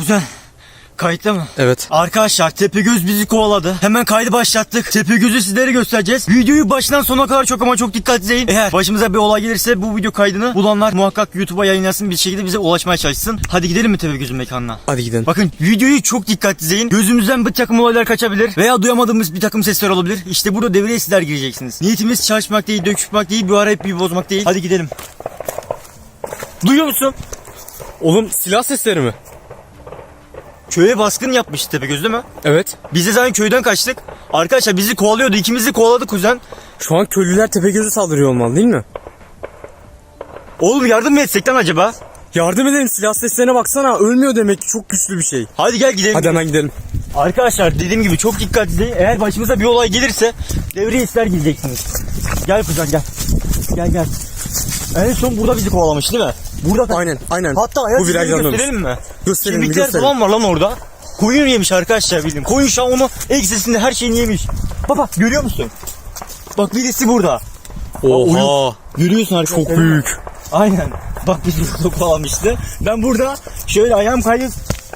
Kuzen kayıtta mı? Evet. Arkadaşlar Tepegöz bizi kovaladı. Hemen kaydı başlattık. Tepegöz'ü sizlere göstereceğiz. Videoyu baştan sona kadar çok ama çok dikkat izleyin. Eğer başımıza bir olay gelirse bu video kaydını bulanlar muhakkak YouTube'a yayınlasın bir şekilde bize ulaşmaya çalışsın. Hadi gidelim mi Tepegöz'ün mekanına? Hadi gidelim. Bakın videoyu çok dikkat izleyin. Gözümüzden bir takım olaylar kaçabilir veya duyamadığımız bir takım sesler olabilir. İşte burada devreye sizler gireceksiniz. Niyetimiz çalışmak değil, döküşmek değil, bu ara hep bir bozmak değil. Hadi gidelim. Duyuyor musun? Oğlum silah sesleri mi? Köye baskın yapmış Tepegöz değil mi? Evet. Biz de zaten köyden kaçtık. Arkadaşlar bizi kovalıyordu. İkimiz de kovaladı kuzen. Şu an köylüler Tepegöz'e saldırıyor olmalı değil mi? Oğlum yardım mı etsek lan acaba? Yardım edelim silah seslerine baksana. Ölmüyor demek ki çok güçlü bir şey. Hadi gel gidelim. Hadi hemen gidelim. Arkadaşlar dediğim gibi çok dikkatli. Eğer başımıza bir olay gelirse devreye ister gireceksiniz. Gel kuzen gel. Gel gel. En son burada bizi kovalamış değil mi? Burada Aynen aynen. Hatta ayak Bu virajdan gösterelim mi? Gösterelim, bir Kemikler gösterelim. falan var lan orada. Koyun yemiş arkadaşlar bildim. Koyun şu an onu egzesinde her şeyini yemiş. Baba görüyor musun? Bak birisi burada. Oha. Görüyorsun arkadaşlar. Çok büyük. Aynen. Bak bizi burada kovalamıştı. Ben burada şöyle ayağım kaydı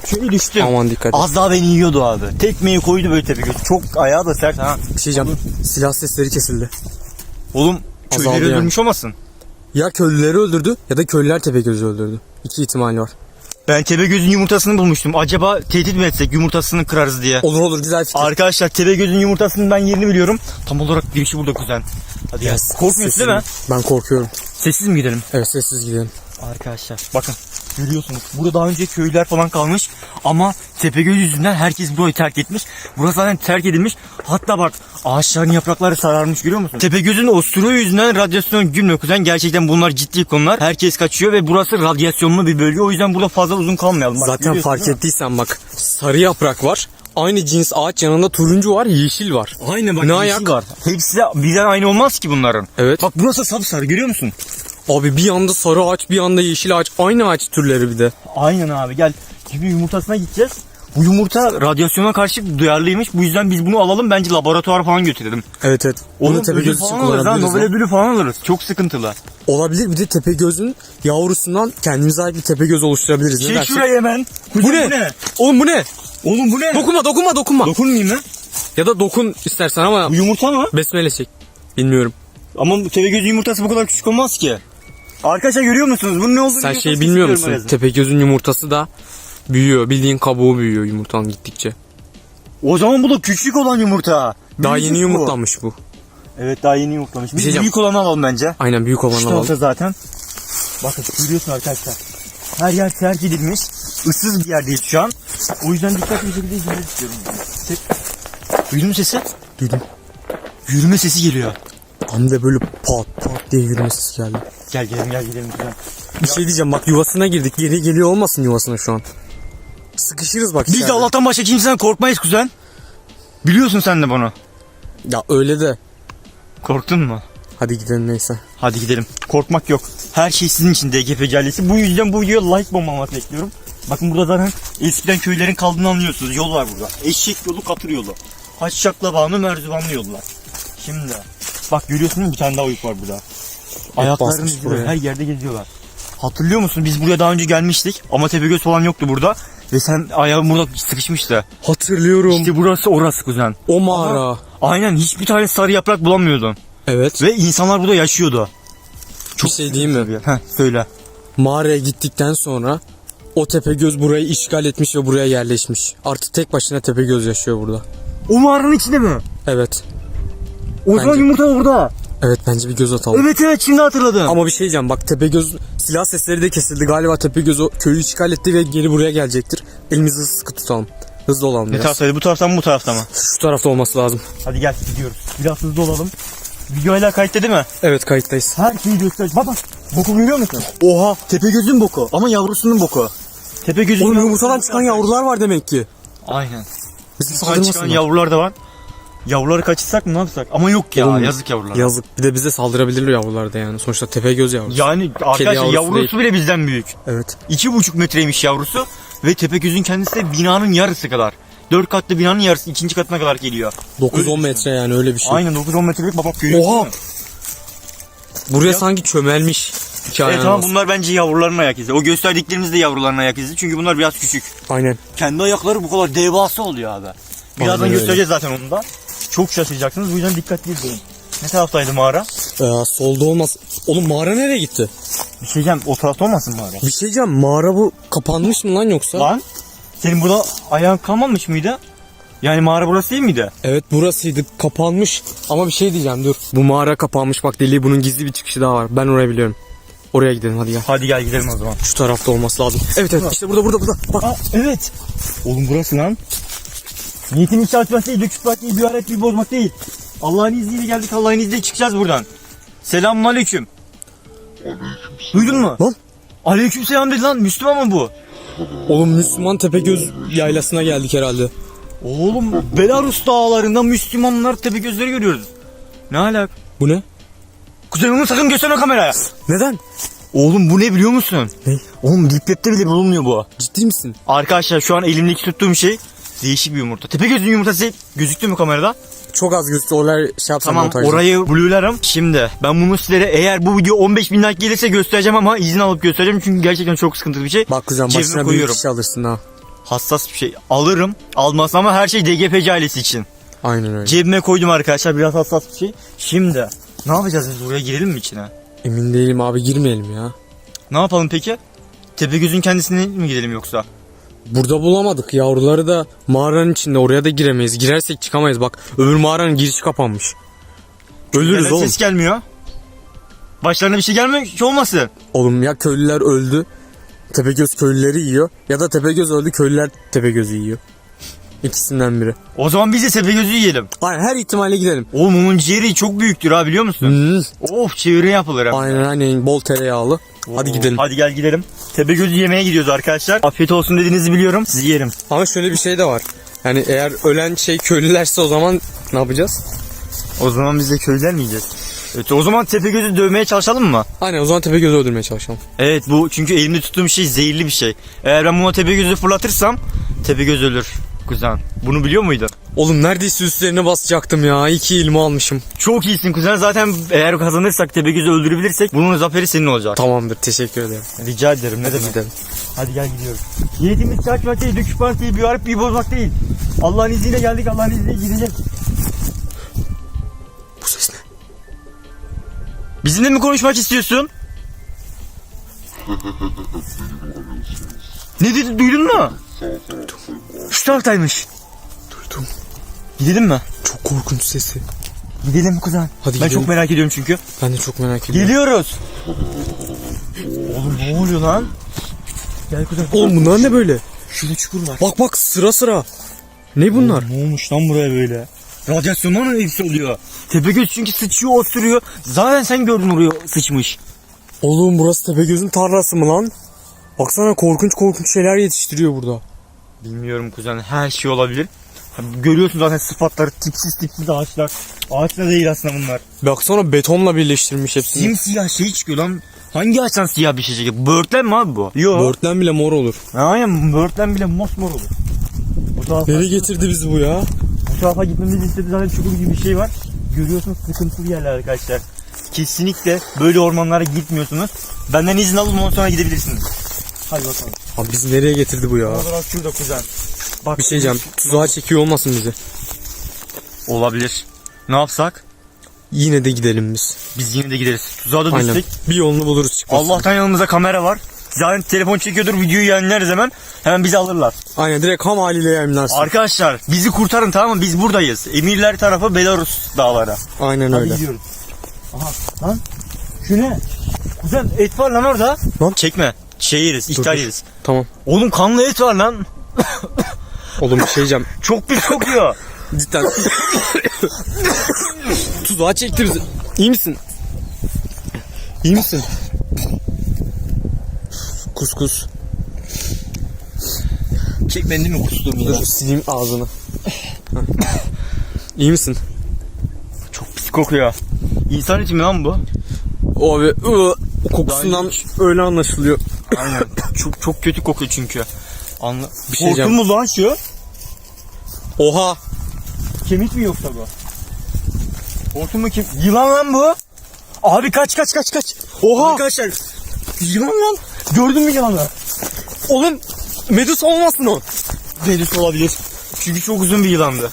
şöyle düştüm. Aman dikkat et. Az daha beni yiyordu abi. Tekmeyi koydu böyle göz. Çok ayağı da sert ha. Bir şey diyeceğim. Silah sesleri kesildi. Oğlum köyleri yani. öldürmüş olmasın? Ya köylüleri öldürdü ya da köylüler Tepegöz'ü öldürdü. İki ihtimal var. Ben Tepegöz'ün yumurtasını bulmuştum. Acaba tehdit mi etsek yumurtasını kırarız diye. Olur olur güzel fikir. Arkadaşlar Tepegöz'ün yumurtasının ben yerini biliyorum. Tam olarak girişi burada kuzen. Hadi. Yes, Korkmuyorsun değil mi? sessiz. Ben korkuyorum. Sessiz mi gidelim? Evet sessiz gidelim. Arkadaşlar bakın görüyorsunuz burada daha önce köylüler falan kalmış ama Tepegöz yüzünden herkes burayı terk etmiş. Burası zaten terk edilmiş. Hatta bak ağaçların yaprakları sararmış görüyor musun? Tepegöz'ün osturuğu yüzünden radyasyon gümle kuzen gerçekten bunlar ciddi konular. Herkes kaçıyor ve burası radyasyonlu bir bölge o yüzden burada fazla uzun kalmayalım. Bak, Zaten fark ettiysen bak sarı yaprak var. Aynı cins ağaç yanında turuncu var, yeşil var. Aynen bak Ne yeşil ayak? var. Hepsi de birden aynı olmaz ki bunların. Evet. Bak burası sapsarı görüyor musun? Abi bir yanda sarı ağaç, bir yanda yeşil ağaç. Aynı ağaç türleri bir de. Aynen abi gel. Şimdi yumurtasına gideceğiz. Bu yumurta radyasyona karşı duyarlıymış. Bu yüzden biz bunu alalım bence laboratuvara falan götürelim. Evet evet. Onu Oğlum Tepegöz ödül için falan alırız ha. kullanabiliriz. Nobel ödülü falan alırız. Çok sıkıntılı. Olabilir bir de Tepegöz'ün yavrusundan kendimize ait bir Tepegöz oluşturabiliriz. Ne Çek dersin? şurayı hemen. Bu Kuzen, ne? Oğlum bu ne? Oğlum bu ne? Dokunma dokunma dokunma. Dokunmayayım lan. ya da dokun istersen ama Bu yumurta mı? besmele çek. Bilmiyorum. Ama bu Tepegöz yumurtası bu kadar küçük olmaz ki. Arkadaşlar görüyor musunuz? Bunun ne olduğunu Sen şeyi bilmiyor musun? Tepegöz'ün yumurtası da büyüyor. Bildiğin kabuğu büyüyor yumurtanın gittikçe. O zaman bu da küçük olan yumurta. Daha Büyücük yeni bu. yumurtlamış bu. Evet daha yeni yumurtlamış. Biz şey büyük olanı alalım bence. Aynen büyük olanı İşte alalım. olsa zaten. Bakın görüyorsun arkadaşlar. Her yer terk edilmiş. Issız bir yerdeyiz şu an. O yüzden dikkatli bir şekilde izlemek istiyorum. Ses... Duydun mu sesi? Duydum. Yürüme sesi geliyor. Hem de böyle pat pat diye yürüme sesi geldi. Gel gidelim gel gidelim. Gel. Bir şey diyeceğim bak yuvasına girdik. Geri geliyor olmasın yuvasına şu an. Sıkışırız bak Biz de içeride. Allah'tan başka kimseden korkmayız kuzen. Biliyorsun sen de bunu. Ya öyle de. Korktun mu? Hadi gidelim neyse. Hadi gidelim. Korkmak yok. Her şey sizin için DGP Caddesi. Bu yüzden bu videoya like bombalamak bekliyorum. Bakın burada zaten eskiden köylerin kaldığını anlıyorsunuz. Yol var burada. Eşek yolu, katır yolu. Haçşakla bağlı, merzivanlı yollar. Şimdi bak görüyorsun değil mi? Bir tane daha uyuk var burada. Ayaklarını basmış izliyor. buraya. Her yerde geziyorlar. Hatırlıyor musun? Biz buraya daha önce gelmiştik. Ama Tepegöz falan yoktu burada. Ve sen ayağın burada sıkışmıştı. Hatırlıyorum. İşte burası orası kuzen. o mağara. Aynen hiçbir tane sarı yaprak bulamıyordun. Evet. Ve insanlar burada yaşıyordu. bir şey diyeyim mi? Heh, söyle. Mağaraya gittikten sonra o Tepegöz burayı işgal etmiş ve buraya yerleşmiş. Artık tek başına Tepegöz yaşıyor burada. O mağaranın içinde mi? Evet. O zaman Bence. yumurta orada. Evet bence bir göz atalım. Evet evet şimdi hatırladım. Ama bir şey diyeceğim bak Tepegöz silah sesleri de kesildi. Galiba Tepegöz o köyü işgal etti ve geri buraya gelecektir. Elimizi sıkı tutalım. Hızlı olalım ne biraz. taraftaydı bu taraftan mı bu tarafta mı? Şu tarafta olması lazım. Hadi gel gidiyoruz. Biraz hızlı olalım. Video hala kayıtta değil mi? Evet kayıttayız. Her şeyi göster. Baba boku görüyor musun? Oha Tepegöz'ün boku ama yavrusunun boku. Tepegöz'ün Oğlum yavrusunun yumurtadan çıkan yavrular var demek ki. Aynen. Bizim çıkan yavrular da var. Yavruları kaçırsak mı ne yapsak? Ama yok ya Oğlum, yazık yavrular. Yazık. Bir de bize saldırabilirler yavrular da yani. Sonuçta Tepegöz yavrusu. Yani arkadaşlar yavrusu yavrusu bile bizden büyük. Evet. İki buçuk metreymiş yavrusu ve Tepegöz'ün kendisi de binanın yarısı kadar. Dört katlı binanın yarısı ikinci katına kadar geliyor. Öyle 9-10 düşün. metre yani öyle bir şey. Aynen 9-10 metrelik babak görüyorsun Oha! Buraya sanki çömelmiş. İki Evet tamam bunlar bence yavruların ayak izi. O gösterdiklerimiz de yavruların ayak izi. Çünkü bunlar biraz küçük. Aynen. Kendi ayakları bu kadar devasa oluyor abi. Birazdan göstereceğiz zaten onu da. Çok şaşıracaksınız. Bu yüzden dikkatli izleyin. Ne taraftaydı mağara? Ee, solda olmaz. Oğlum mağara nereye gitti? Bir şey diyeceğim. O tarafta olmasın mağara? Bir şey diyeceğim. Mağara bu kapanmış mı lan yoksa? Lan senin burada ayağın kalmamış mıydı? Yani mağara burası değil miydi? Evet burasıydı kapanmış. Ama bir şey diyeceğim dur. Bu mağara kapanmış bak deliği bunun gizli bir çıkışı daha var. Ben orayı biliyorum. Oraya gidelim hadi gel. Hadi gel gidelim o zaman. Şu tarafta olması lazım. Evet evet işte burada burada burada. Bak. Aa, evet. Oğlum burası lan. Niyetin hiç açmak değil, döküşmek değil, bir aret bir bozmak değil. Allah'ın izniyle geldik, Allah'ın izniyle çıkacağız buradan. Selamun aleyküm. Duydun mu? Lan. Aleyküm selam dedi lan, Müslüman mı bu? Oğlum Müslüman Tepegöz yaylasına geldik herhalde. Oğlum Belarus dağlarında Müslümanlar tepe gözleri görüyoruz. Ne alak? Bu ne? Kuzey onu sakın gösterme kameraya. Neden? Oğlum bu ne biliyor musun? Ne? Oğlum Deep bile bulunmuyor bu. Ciddi misin? Arkadaşlar şu an elimdeki tuttuğum şey değişik bir yumurta. Tepegöz'ün yumurtası gözüktü mü kamerada? Çok az gözüküyor. Oraya şey yapsam Tamam montajda. orayı blue'larım. Şimdi ben bunu sizlere eğer bu video 15 bin like gelirse göstereceğim ama izin alıp göstereceğim. Çünkü gerçekten çok sıkıntılı bir şey. Bak kuzen Cebime başına büyük koyuyorum. bir şey alırsın ha. Hassas bir şey. Alırım. Almaz ama her şey DGPC ailesi için. Aynen öyle. Cebime koydum arkadaşlar biraz hassas bir şey. Şimdi ne yapacağız biz buraya girelim mi içine? Emin değilim abi girmeyelim ya. Ne yapalım peki? Tepegöz'ün kendisine mi gidelim yoksa? Burada bulamadık yavruları da mağaranın içinde oraya da giremeyiz. Girersek çıkamayız bak. Öbür mağaranın girişi kapanmış. Ölürüz Neden oğlum. ses gelmiyor? Başlarına bir şey ki olmasın? Oğlum ya köylüler öldü. Tepegöz köylüleri yiyor. Ya da Tepegöz öldü köylüler Tepegöz'ü yiyor. İkisinden biri. O zaman biz de Tepegöz'ü yiyelim. Aynen her ihtimalle gidelim. Oğlum onun ciğeri çok büyüktür ha biliyor musun? Hmm, Of çeviri yapılır hem. aynen aynen bol tereyağlı. Hadi gidelim. Hadi gel gidelim. Tepegöz'ü yemeye gidiyoruz arkadaşlar. Afiyet olsun dediğinizi biliyorum. Sizi yerim. Ama şöyle bir şey de var. Yani eğer ölen şey köylülerse o zaman ne yapacağız? O zaman biz de köylüler mi yiyeceğiz? Evet o zaman Tepegöz'ü dövmeye çalışalım mı? Aynen o zaman Tepegöz'ü öldürmeye çalışalım. Evet bu çünkü elimde tuttuğum şey zehirli bir şey. Eğer ben buna Tepegöz'ü fırlatırsam Tepegöz ölür. Kuzen. Bunu biliyor muydun? Oğlum neredeyse üstlerine basacaktım ya. İki ilmi almışım. Çok iyisin kuzen. Zaten eğer kazanırsak Tepegöz'ü öldürebilirsek bunun zaferi senin olacak. Tamamdır teşekkür ederim. Rica ederim ne demek. Gidelim. Hadi gel gidiyoruz. Niyetimiz kaçmak değil, döküş partiyi bir arıp bir bozmak değil. Allah'ın izniyle geldik, Allah'ın izniyle gideceğiz. Bu ses ne? Bizimle mi konuşmak istiyorsun? Ne dedi duydun mu? Şu taraftaymış. Duydum. Gidelim mi? Çok korkunç sesi. Gidelim kuzen. Hadi ben gidelim. çok merak ediyorum çünkü. Ben de çok merak ediyorum. Geliyoruz. Oğlum ne oluyor lan? Gel kuzen. Oğlum bunlar ne böyle? Şurada çukur var. Bak bak sıra sıra. Ne bunlar? Ne olmuş lan buraya böyle? Radyasyondan mı oluyor? Tepegöz çünkü sıçıyor osuruyor. Zaten sen gördün oraya sıçmış. Oğlum burası Tepegöz'ün tarlası mı lan? Baksana korkunç korkunç şeyler yetiştiriyor burada. Bilmiyorum kuzen her şey olabilir. Görüyorsun zaten sıfatları tipsiz tipsiz ağaçlar. Ağaç da değil aslında bunlar. Baksana betonla birleştirmiş hepsini. Simsiyah şey çıkıyor lan. Hangi ağaçtan siyah bir şey çıkıyor? Böğürtlen mi abi bu? Yok. Börtlen bile mor olur. Aynen böğürtlen bile mosmor olur. Bu tarafa, Nereye getirdi bizi bu ya? bu tarafa gitmemiz istedi zaten çukur gibi bir şey var. Görüyorsunuz sıkıntılı yerler arkadaşlar. Kesinlikle böyle ormanlara gitmiyorsunuz. Benden izin alın ondan sonra gidebilirsiniz. Hadi bakalım. Abi bizi nereye getirdi bu ya? Fotoğraf şurada kuzen. Bak Bir şey diyeceğim. Tuzağa çekiyor olmasın bizi. Olabilir. Ne yapsak? Yine de gidelim biz. Biz yine de gideriz. Tuzağa da düşsek. Bir yolunu buluruz çıkmasın. Allah'tan yanımızda kamera var. Zaten telefon çekiyordur videoyu yayınlarız hemen. Hemen bizi alırlar. Aynen direkt ham haliyle yayınlarsın. Arkadaşlar bizi kurtarın tamam mı? Biz buradayız. Emirler tarafı Belarus dağları. Aynen Hadi öyle. gidiyoruz. Aha lan. Şu ne? Kuzen et var lan orada. Lan. Çekme. Şey yeriz, ihtar yeriz. Tamam. Oğlum kanlı et var lan. Oğlum bir şey diyeceğim. Çok pis kokuyor. Cidden. Tuzağa çekti bizi. İyi misin? İyi misin? Kus kus. Çekmedin mi kustuğum ya? Dur sileyim ağzını. İyi misin? Kokuyor. İnsan eti mi lan bu? O abi ıı, kokusundan öyle anlaşılıyor. Aynen. çok çok kötü kokuyor çünkü. Anla. Bir şey. Hortum mu lan şu? Oha. Kemik mi yoksa bu? Hortum mu kim? Yılan lan bu. Abi kaç kaç kaç kaç. Oha. Arkadaşlar Yılan lan. Gördün mü yılanı? Oğlum Medusa olmasın o. Deniz olabilir. Çünkü çok uzun bir yılandı.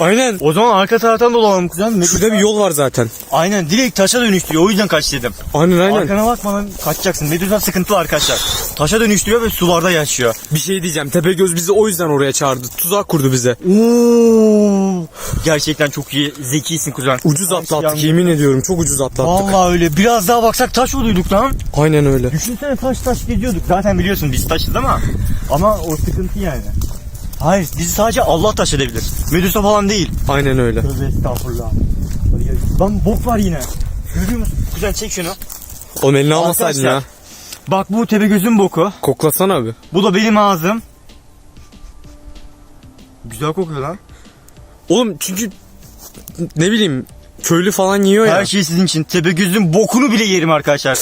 Aynen. O zaman arka taraftan dolanalım kuzen. Şurada bir yol var zaten. Aynen direkt taşa dönüştürüyor. O yüzden kaç dedim. Aynen aynen. Arkana bakmadan kaçacaksın. Medusa sıkıntılı arkadaşlar. Taşa dönüştürüyor ve sularda yaşıyor. Bir şey diyeceğim. Tepegöz bizi o yüzden oraya çağırdı. Tuzak kurdu bize. Oo. Gerçekten çok iyi. Zekisin kuzen. Ucuz Ay, atlattık yandım. yemin ediyorum. Çok ucuz atlattık. Vallahi öyle. Biraz daha baksak taş oluyorduk lan. Aynen öyle. Düşünsene taş taş geziyorduk. Zaten biliyorsun biz taşız ama. Ama o sıkıntı yani. Hayır bizi sadece Allah taş edebilir. Medusa falan değil. Aynen öyle. Tövbe estağfurullah. Hadi gel. Lan bok var yine. Görüyor musun? Güzel çek şunu. Oğlum elini almasaydın ya. Bak bu Tepegöz'ün boku. Koklasana abi. Bu da benim ağzım. Güzel kokuyor lan. Oğlum çünkü ne bileyim köylü falan yiyor ya. Her şey sizin için. Tepegöz'ün bokunu bile yerim arkadaşlar.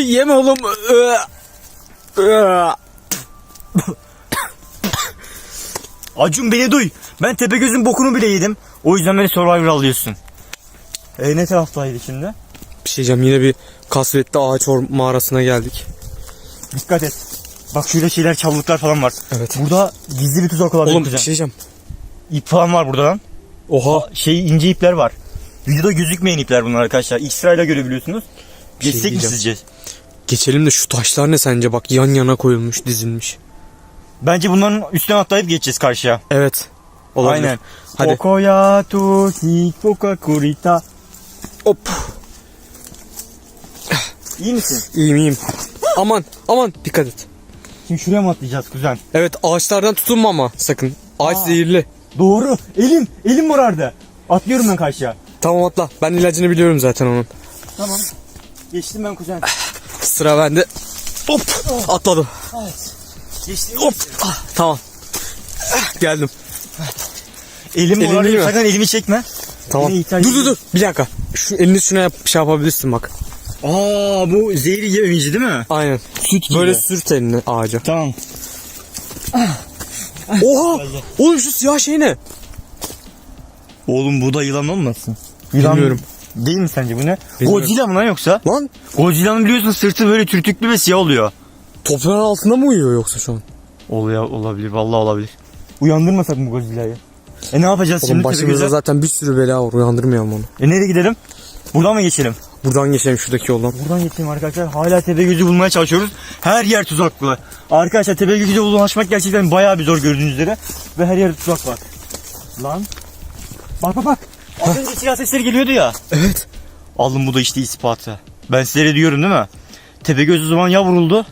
Yeme oğlum. Acun beni duy. Ben Tepegöz'ün bokunu bile yedim. O yüzden beni Survivor alıyorsun. E ne taraftaydı şimdi? Bir şey diyeceğim yine bir kasvetli ağaç or- mağarasına geldik. Dikkat et. Bak şurada şeyler çalılıklar falan var. Evet. Burada gizli bir tuzak olabilir Oğlum bir kuzen. şey diyeceğim. İp falan var burada lan. Oha. Şey ince ipler var. Videoda gözükmeyen ipler bunlar arkadaşlar. İlk sırayla görebiliyorsunuz. Şey Geçsek mi diyeceğim. sizce? Geçelim de şu taşlar ne sence bak yan yana koyulmuş dizilmiş. Bence bunların üstten atlayıp geçeceğiz karşıya. Evet. Olabilir. Aynen. Hadi. Okoya to hikoka kurita. Hop. İyi misin? İyiyim iyiyim. aman aman dikkat et. Şimdi şuraya mı atlayacağız kuzen? Evet ağaçlardan tutunma ama sakın. Ağaç Aa. zehirli. Doğru. Elim. Elim morardı. Atlıyorum ben karşıya. Tamam atla. Ben ilacını biliyorum zaten onun. Tamam. Geçtim ben kuzen. Sıra bende. Hop. Atladım. Evet. Geçtim. Hop. Ah, tamam. Geldim. Elim Elin mi? Sakın elimi çekme. Tamam. Dur dur dur. Bir dakika. Şu elini şuna yap, şey yapabilirsin bak. Aa bu zehri yemeci değil mi? Aynen. Süt gibi. Böyle sürt elini ağaca. Tamam. Oha! Oğlum şu siyah şey ne? Oğlum bu da yılan olmasın? Yılan Bilmiyorum. Değil mi sence bu ne? Bilmiyorum. Godzilla mı lan yoksa? Lan Godzilla'nın biliyorsun sırtı böyle türtüklü ve siyah oluyor. Toprağın altında mı uyuyor yoksa şu an? Oluyor olabilir vallahi olabilir. Uyandırmasak mı Godzilla'yı? E ne yapacağız Oğlum şimdi başımızda Tepegöz'e? zaten bir sürü bela var. Uyandırmayalım onu. E nereye gidelim? Buradan mı geçelim? Buradan geçelim şuradaki yoldan. Buradan geçelim arkadaşlar. Hala Tepegöz'ü bulmaya çalışıyoruz. Her yer tuzaklı. Arkadaşlar Tepegöz'e ulaşmak gerçekten bayağı bir zor gördüğünüz üzere. Ve her yer tuzak var. Lan. Bak bak bak. Az önce silah sesleri geliyordu ya. Evet. Alın bu da işte ispatı. Ben sizlere diyorum değil mi? Tepegöz o zaman ya vuruldu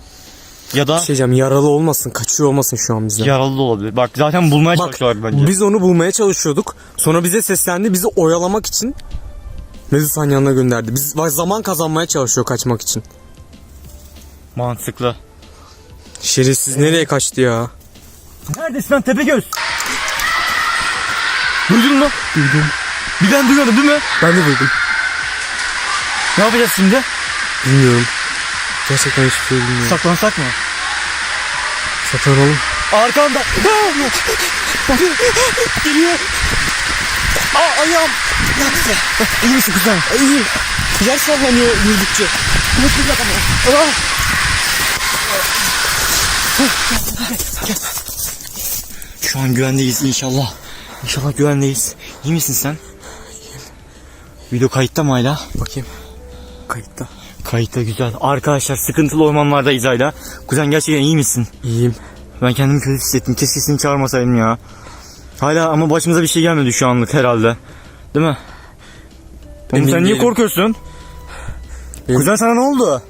ya da Bir şey diyeceğim yaralı olmasın. Kaçıyor olmasın şu an bizden. yaralı da olabilir. Bak zaten bulmaya Bak çalışıyorlar bence. biz onu bulmaya çalışıyorduk. Sonra bize seslendi. Bizi oyalamak için Medusa'nın yanına gönderdi. Biz bak, zaman kazanmaya çalışıyor kaçmak için. Mantıklı. Şerefsiz nereye kaçtı ya? Neredesin lan Tepegöz? Duydun mu? Duydum. Bir ben duymadım değil mi? Ben de duydum. Ne yapacağız şimdi? Bilmiyorum. Gerçekten hiçbir şey bilmiyorum. Saklansak mı? Saklanalım. Arkanda. Geliyor. Aa ayağım. İyi misin kuzen? İyi. Yer sallanıyor yürüdükçe. Şu an güvendeyiz inşallah. İnşallah güvendeyiz. İyi misin sen? Video kayıtta mı hala? Bakayım. Kayıtta. Kayıtta güzel. Arkadaşlar sıkıntılı ormanlardayız hala. Kuzen gerçekten iyi misin? İyiyim. Ben kendimi kötü hissettim. Keşke seni çağırmasaydım ya. Hala ama başımıza bir şey gelmedi şu anlık herhalde. Değil mi? Oğlum sen niye değilim. korkuyorsun? Benim- Kuzen sana ne oldu?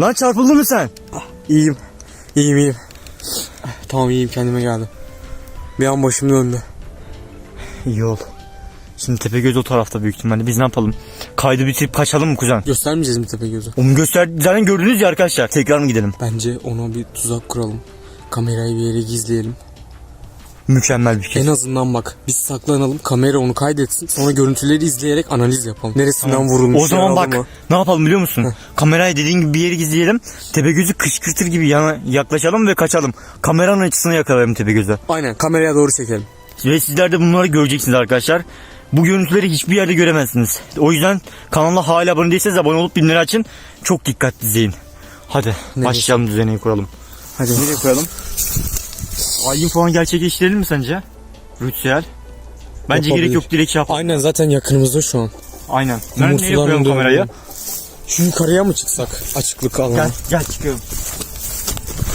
Lan çarpıldın mı sen? İyiyim. İyiyim iyiyim. Tamam iyiyim kendime geldim. Bir an başım döndü. İyi ol. Şimdi Tepegöz o tarafta büyük ihtimalle. Biz ne yapalım? Kaydı bitirip kaçalım mı kuzen? Göstermeyeceğiz mi Tepegöz'ü? Onu göster... Zaten gördünüz ya arkadaşlar. Tekrar mı gidelim? Bence ona bir tuzak kuralım. Kamerayı bir yere gizleyelim. Mükemmel bir şey. En azından bak biz saklanalım kamera onu kaydetsin sonra görüntüleri izleyerek analiz yapalım. Neresinden Tamam. vurulmuş O zaman bak mı? ne yapalım biliyor musun? Kamerayı dediğin gibi bir yere gizleyelim. Tepegöz'ü kışkırtır gibi yana yaklaşalım ve kaçalım. Kameranın açısını yakalayalım Tepegöz'e. Aynen kameraya doğru çekelim. Ve sizler de bunları göreceksiniz arkadaşlar. Bu görüntüleri hiçbir yerde göremezsiniz. O yüzden kanala hala abone değilseniz abone olup bildirimleri açın. Çok dikkatli izleyin. Hadi başlayalım düzeneyi kuralım. Hadi. Nereye koyalım? Ayin falan gerçekleştirelim mi sence? Ritüel. Bence Yapabilir. gerek yok direkt şey yap. Aynen zaten yakınımızda şu an. Aynen. Ben nereye koyalım kamerayı? Şu yukarıya mı çıksak? Açıklık alanı. Gel gel çıkıyorum.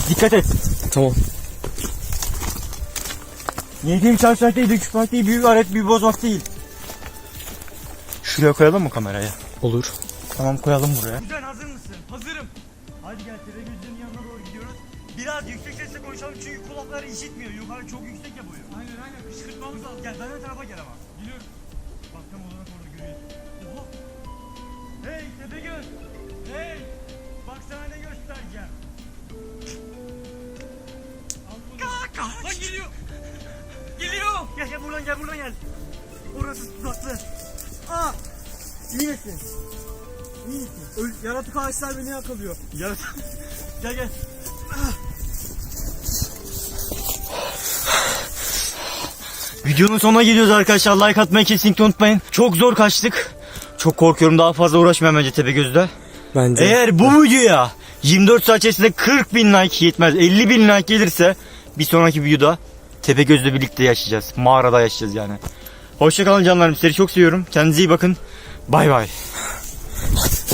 Dikkat et. Tamam. Yediğim çalışmak değil, küçültmek değil, büyük alet büyük bozmak değil. Şuraya koyalım mı kamerayı? Olur. Tamam koyalım buraya. Güzel hazır mısın? Hazırım. Hadi gel televizyonun yanına doğru gidiyoruz. Biraz yüksek sesle konuşalım çünkü kulakları işitmiyor. Yukarı çok yüksek ya boyu. Aynen aynen kışkırtmamız lazım. Gel ben tarafa gel ama. Geliyorum. Bak tam olarak orada görüyorsun. Oha. Hey Tepegöz. Hey. Bak sana ne göstereceğim. Kaka. Lan geliyor. Geliyor. Gel gel buradan gel buradan gel. Orası tuzaklı. Aa. İyi misin? İyi misin? Öl- yaratık ağaçlar beni yakalıyor. Yarat. gel gel. Videonun sonuna geliyoruz arkadaşlar. Like atmayı kesinlikle unutmayın. Çok zor kaçtık. Çok korkuyorum daha fazla uğraşmayayım bence Tepegöz'de. Bence. Eğer bu videoya 24 saat içerisinde 40 bin like yetmez 50 bin like gelirse bir sonraki videoda Tepegöz'le birlikte yaşayacağız. Mağarada yaşayacağız yani. Hoşçakalın canlarım. Sizleri çok seviyorum. Kendinize iyi bakın. Bay bay.